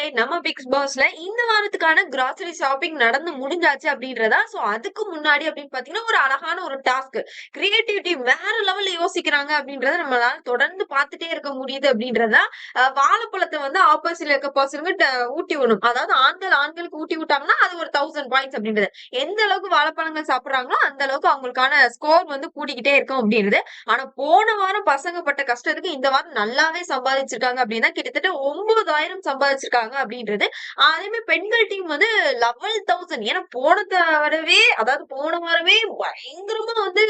மக்களே நம்ம பிக்ஸ் பாஸ்ல இந்த வாரத்துக்கான கிராசரி ஷாப்பிங் நடந்து முடிஞ்சாச்சு அப்படின்றதா? சோ அதுக்கு முன்னாடி அப்படின்னு பாத்தீங்கன்னா ஒரு அழகான ஒரு டாஸ்க் கிரியேட்டிவிட்டி வேற லெவல்ல யோசிக்கிறாங்க அப்படின்றத நம்மளால தொடர்ந்து பார்த்துட்டே இருக்க முடியுது அப்படின்றதா வாழைப்பழத்தை வந்து ஆப்போசிட்ல இருக்க பர்சனுக்கு ஊட்டி விடணும். அதாவது ஆண்கள் ஆண்களுக்கு ஊட்டி விட்டாங்கன்னா அது ஒரு தௌசண்ட் பாயிண்ட்ஸ் அப்படின்றது. எந்த அளவுக்கு வாழைப்பழங்கள் சாப்பிடுறாங்களோ அந்த அளவுக்கு அவங்களுக்கான ஸ்கோர் வந்து கூட்டிக்கிட்டே இருக்கும் அப்படின்றது. ஆனா போன வாரம் பசங்க பட்ட கஷ்டத்துக்கு இந்த வாரம் நல்லாவே சம்பாதிச்சிருக்காங்க அப்படின்னா கிட்டத்தட்ட ஒன்பதாயிரம் சம்பாதிச்சிருக்காங்க. அப்படின்றது. அதே மாதிரி பெண்கள் டீம் வந்து லெவல் தௌசண்ட் ஏன்னா போனத விடவே அதாவது போன வாரமே பயங்கரமா வந்து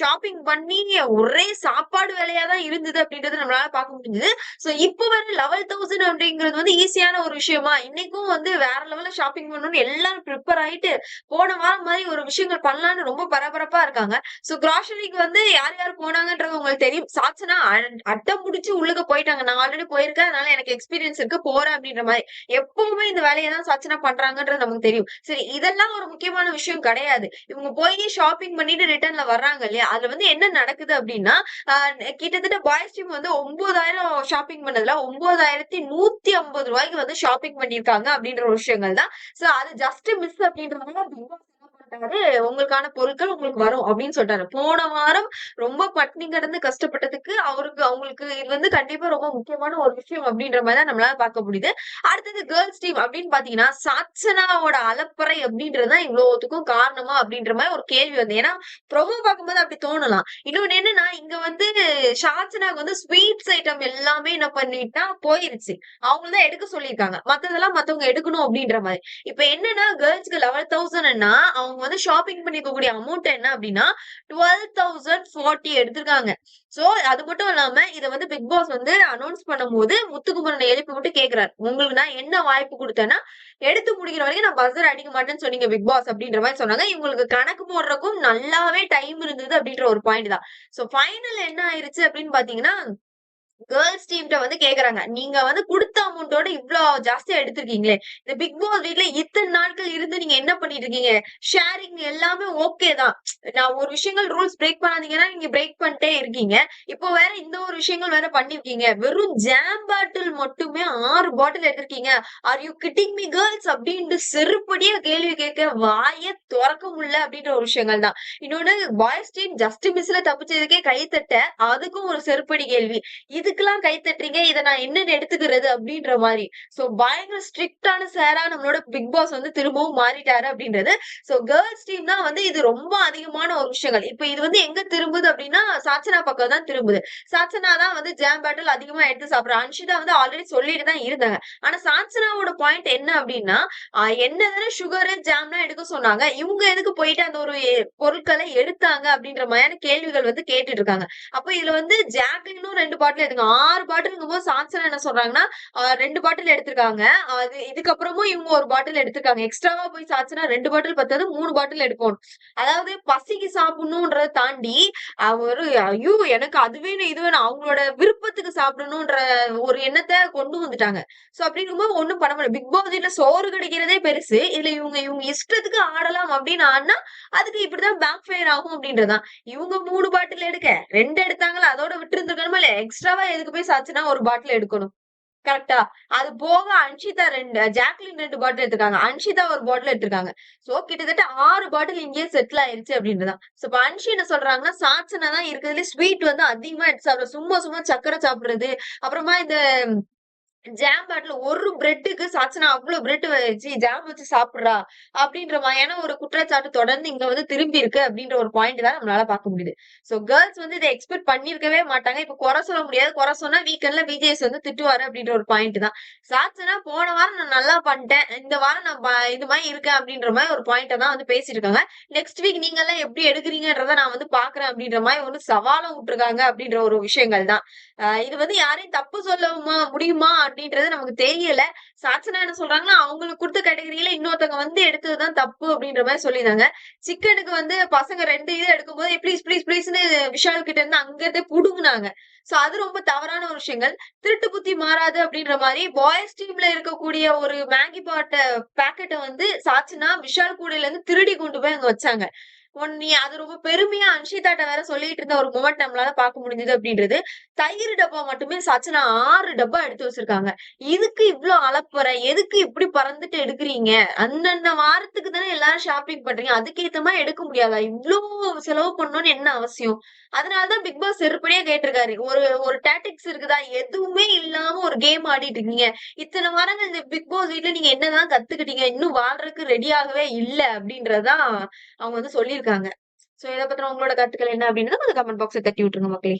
ஷாப்பிங் பண்ணி ஒரே சாப்பாடு வேலையா தான் இருந்தது அப்படின்றது நம்மளால பார்க்க முடிஞ்சது. சோ இப்போ வந்து லெவல் தௌசண்ட் அப்படிங்கிறது வந்து ஈஸியான ஒரு விஷயமா இன்னைக்கும் வந்து வேற லெவல்ல ஷாப்பிங் பண்ணணும்னு எல்லாரும் ப்ரிப்பேர் ஆயிட்டு போன வாரம் மாதிரி ஒரு விஷயங்கள் பண்ணலாம்னு ரொம்ப பரபரப்பா இருக்காங்க. சோ கிராசரிக்கு வந்து யார் யார் போனாங்கன்றது உங்களுக்கு தெரியும். சாட்சனா அட்டம் முடிச்சு உள்ளுக்கு போயிட்டாங்க. நான் ஆல்ரெடி போயிருக்கேன். அதனால எனக்கு எக்ஸ்பீரியன்ஸ் இருக்கு. போறேன் அப்படின்ற மாதிரி. எப்பவுமே இந்த வேலையை தான் பண்றாங்கன்றது நமக்கு தெரியும். சரி இதெல்லாம் ஒரு முக்கியமான விஷயம் கிடையாது. இவங்க போய் ஷாப்பிங் பண்ணிட்டு ரிட்டர்ன்ல வர்றாங்க இல்லையா? அதுல வந்து என்ன நடக்குது அப்படின்னா ஆஹ் கிட்டத்தட்ட பாய்ஸ் டீம் வந்து ஒன்பதாயிரம் ஷாப்பிங் பண்ணதுல ஒன்பதாயிரத்தி நூத்தி ஐம்பது ரூபாய்க்கு வந்து ஷாப்பிங் பண்ணிருக்காங்க அப்படின்ற ஒரு விஷயங்கள் தான். சோ அது ஜஸ்ட் மிஸ் அப்படின்றதுனால Big உங்களுக்கான பொருட்கள் உங்களுக்கு வரும் அப்படின்னு சொல்லிட்டாரு போன வாரம் ரொம்ப பட்னி கடந்து கஷ்டப்பட்டதுக்கு அவருக்கு அவங்களுக்கு இது வந்து கண்டிப்பா ரொம்ப முக்கியமான ஒரு விஷயம் அப்படின்ற மாதிரி தான் நம்மளால பார்க்க முடியுது. அடுத்தது கேர்ள்ஸ் டீம் அப்படின்னு பாத்தீங்கன்னா சாட்சனாவோட அலப்பறை அப்படின்றதுதான் இவ்வளவுத்துக்கும் காரணமா அப்படின்ற மாதிரி ஒரு கேள்வி வந்து ஏன்னா ப்ரொமோ பார்க்கும்போது அப்படி தோணலாம். இன்னொன்னு என்னன்னா இங்க வந்து சாட்சனாக்கு வந்து ஸ்வீட்ஸ் ஐட்டம் எல்லாமே என்ன பண்ணிட்டா போயிருச்சு. அவங்க தான் எடுக்க சொல்லியிருக்காங்க. மத்ததெல்லாம் மத்தவங்க எடுக்கணும் அப்படின்ற மாதிரி. இப்ப என்னன்னா கேர்ள்ஸ்க்கு லெவல் தௌசண்ட்னா அவங்க வந்து ஷாப்பிங் பண்ணிக்கக்கூடிய அமௌண்ட் என்ன அப்படின்னா டுவெல் தௌசண்ட் ஃபார்ட்டி எடுத்திருக்காங்க. சோ அது மட்டும் இல்லாம இதை வந்து பிக் பாஸ் வந்து அனௌன்ஸ் பண்ணும்போது முத்துக்குமரனை எழுப்பி விட்டு கேக்குறாரு. உங்களுக்கு நான் என்ன வாய்ப்பு கொடுத்தேன்னா எடுத்து முடிக்கிற வரைக்கும் நான் பஸ்ஸர் அடிக்க மாட்டேன்னு சொன்னீங்க பிக் பாஸ் அப்படின்ற மாதிரி சொன்னாங்க. இவங்களுக்கு கணக்கு போடுறதுக்கும் நல்லாவே டைம் இருந்தது அப்படின்ற ஒரு பாயிண்ட் தான். சோ ஃபைனல் என்ன ஆயிருச்சு அப்படின்னு பாத்தீங்கன்னா கேர்ள்ஸ் டீம்கிட்ட வந்து கேக்குறாங்க. நீங்க வந்து கொடுத்த அமௌண்ட்டோட இவ்ளோ ஜாஸ்தியா எடுத்திருக்கீங்களே. இந்த பிக் பாஸ் வீட்ல இத்தனை நாட்கள் இருந்து நீங்க என்ன பண்ணிட்டு இருக்கீங்க ஷேரிங் எல்லாமே ஓகே தான். நான் ஒரு விஷயங்கள் ரூல்ஸ் பிரேக் பண்ணாதீங்கன்னா நீங்க பிரேக் பண்ணிட்டே இருக்கீங்க. இப்போ வேற இந்த ஒரு விஷயங்கள் வேற பண்ணிருக்கீங்க. வெறும் ஜாம் பாட்டில் மட்டுமே ஆறு பாட்டில் எடுத்திருக்கீங்க. Are you kidding me girls அப்படின்ட்டு செருப்படியா கேள்வி கேட்க வாய திறக்க முடியல அப்படின்ற ஒரு விஷயங்கள் தான். இன்னொன்னு பாய்ஸ் டீம் ஜஸ்ட் மிஸ்ல தப்பிச்சதுக்கே கைத்தட்ட அதுக்கும் ஒரு செருப்படி கேள்வி. இதுக்கெல்லாம் கை தட்டுறீங்க? இதை நான் என்னன்னு எடுத்துக்கிறது? அப்படின்ற மாதிரி. சோ பயங்கர ஸ்ட்ரிக்டான சாரா நம்மளோட பிக் பாஸ் வந்து திரும்பவும் மாறிட்டாரு அப்படின்றது. சோ கேர்ள்ஸ் டீம் தான் வந்து இது ரொம்ப அதிகமான ஒரு விஷயங்கள். இப்ப இது வந்து எங்க திரும்புது அப்படின்னா சாச்சனா பக்கம் தான் திரும்புது. சாச்சனா தான் வந்து ஜாம் பேட்டில் அதிகமா எடுத்து சாப்பிடுறா அன்ஷிதா வந்து ஆல்ரெடி சொல்லிட்டு தான் இருந்தாங்க. ஆனா சாச்சனாவோட பாயிண்ட் என்ன அப்படின்னா என்னதுன்னு என்னதானே சுகர் ஜாம்லாம் எடுக்க சொன்னாங்க. இவங்க எதுக்கு போயிட்டு அந்த ஒரு பொருட்களை எடுத்தாங்க அப்படின்ற மாதிரியான கேள்விகள் வந்து கேட்டுட்டு இருக்காங்க. அப்ப இதுல வந்து ஜாக்லினும் ரெண்டு பாட்டில் எடுங்க ஆறு பாட்டிலுங்கும் போது சான்சனா என்ன சொல்றாங்கன்னா ரெண்டு பாட்டில் எடுத்திருக்காங்க. அது இதுக்கப்புறமும் இவங்க ஒரு பாட்டில் எடுத்திருக்காங்க. எக்ஸ்ட்ராவா போய் சாச்சுனா ரெண்டு பாட்டில் பத்தாது மூணு பாட்டில் எடுக்கணும். அதாவது பசிக்கு சாப்பிடணும்ன்றத தாண்டி ஒரு ஐயோ எனக்கு அது வேணும் இது வேணும் அவங்களோட விருப்பத்துக்கு சாப்பிடணும்ன்ற ஒரு எண்ணத்தை கொண்டு வந்துட்டாங்க. சோ அப்படிங்கும்போது ஒண்ணும் பண்ண முடியும் பிக் பாஸ் வீட்ல சோறு கிடைக்கிறதே பெருசு. இதுல இவங்க இவங்க இஷ்டத்துக்கு ஆடலாம் அப்படின்னு ஆனா அதுக்கு இப்படிதான் பேக் ஃபயர் ஆகும் அப்படின்றதான் இவங்க மூணு பாட்டில் எடுக்க ரெண்டு எடுத்தாங்களா அதோட விட்டு இருந்திருக்கணுமா இல்ல எக்ஸ்ட்ராவா எதுக்கு போய் சாச்சுனா ஒரு பாட்டில் எடுக்கணும்? கரெக்டா அது போக அன்ஷிதா ரெண்டு ஜாக்லின் ரெண்டு பாட்டில் எடுத்திருக்காங்க. அன்ஷிதா ஒரு பாட்டில் எடுத்திருக்காங்க. சோ கிட்டத்தட்ட ஆறு பாட்டில் இங்கேயே செட்டில் ஆயிருச்சு அப்படின்றதான் சோ இப்ப அன்ஷி என்ன சொல்றாங்கன்னா சாச்சனை தான் இருக்கிறதுல ஸ்வீட் வந்து அதிகமா எடுத்து சாப்பிடுறது சும்மா சும்மா சக்கரை சாப்பிடுறது அப்புறமா இந்த ஜாம் பாட்டில் ஒரு பிரெட்டுக்கு சாச்சனா அவ்வளவு பிரெட் வச்சு ஜாம் வச்சு சாப்பிடுறா. அப்படின்ற மாதிரியான ஒரு குற்றச்சாட்டு தொடர்ந்து இங்க வந்து திரும்பி இருக்கு அப்படின்ற ஒரு பாயிண்ட் தான் நம்மளால பார்க்க முடியுது. சோ கேர்ள்ஸ் வந்து இதை எக்ஸ்பெக்ட் பண்ணிருக்கவே மாட்டாங்க. இப்ப குறை சொல்ல முடியாது. குறை சொன்னா வீக்கெண்ட்ல விஜய்ஸ் வந்து திட்டுவாரு அப்படின்ற ஒரு பாயிண்ட் தான். சாச்சனா போன வாரம் நான் நல்லா பண்ணிட்டேன். இந்த வாரம் நான் இந்த இது மாதிரி இருக்கேன் அப்படின்ற மாதிரி ஒரு பாயிண்ட தான் வந்து பேசியிருக்காங்க. நெக்ஸ்ட் வீக் நீங்க எல்லாம் எப்படி எடுக்கிறீங்கன்றத நான் வந்து பாக்குறேன் அப்படின்ற மாதிரி ஒரு சவாலும் விட்டுருக்காங்க அப்படின்ற ஒரு விஷயங்கள் தான். இது வந்து யாரையும் தப்பு சொல்லவுமா முடியுமா அப்படின்றது நமக்கு தெரியல. சாச்சனா என்ன சொல்றாங்கன்னா அவங்களுக்கு கொடுத்த கேட்டகரியில இன்னொருத்தவங்க வந்து எடுத்ததுதான் தப்பு அப்படின்ற மாதிரி சொல்லியிருந்தாங்க. சிக்கனுக்கு வந்து பசங்க ரெண்டு இது எடுக்கும்போது ப்ளீஸ் ப்ளீஸ் ப்ளீஸ்னு விஷால் கிட்ட இருந்து அங்க இருந்தே புடுங்குனாங்க. சோ அது ரொம்ப தவறான ஒரு விஷயங்கள். திருட்டு புத்தி மாறாது அப்படின்ற மாதிரி பாய்ஸ் டீம்ல இருக்கக்கூடிய ஒரு மேகி பாட்ட பாக்கெட்டை வந்து சாச்சுனா விஷால் கூடையில இருந்து திருடி கொண்டு போய் அங்க வச்சாங்க. நீ அது ரொம்ப பெருமையா அன்ஷிதாட்ட வேற சொல்லிட்டு இருந்த ஒரு மூமெண்ட் நம்மளால பார்க்க முடிஞ்சது அப்படின்றது தயிர் டப்பா மட்டுமே சச்சனா ஆறு டப்பா எடுத்து வச்சிருக்காங்க. இதுக்கு இவ்வளவு அளப்புற எதுக்கு இப்படி பறந்துட்டு எடுக்குறீங்க? அந்தந்த வாரத்துக்கு தானே எல்லாரும் ஷாப்பிங் பண்றீங்க. அதுக்கேத்த மாதிரி எடுக்க முடியாதா? இவ்வளவு செலவு பண்ணணும்னு என்ன அவசியம்? அதனாலதான் பிக் பாஸ் செருப்படியே கேட்டிருக்காரு. ஒரு ஒரு டாட்டிக்ஸ் இருக்குதா? எதுவுமே இல்லாம ஒரு கேம் ஆடிட்டு இருக்கீங்க. இத்தனை வாரங்கள் இந்த பிக் பாஸ் வீட்டுல நீங்க என்னதான் கத்துக்கிட்டீங்க? இன்னும் வாழ்றதுக்கு ரெடியாகவே இல்ல அப்படின்றதான் அவங்க வந்து சொல்லியிருக்காங்க. இருக்காங்க. சோ இதை பத்தின உங்களோட கருத்துக்கள் என்ன அப்படின்றத கொஞ்சம் கமெண்ட் பாக்ஸை தட்டி விட்டுருங்க மக்களே.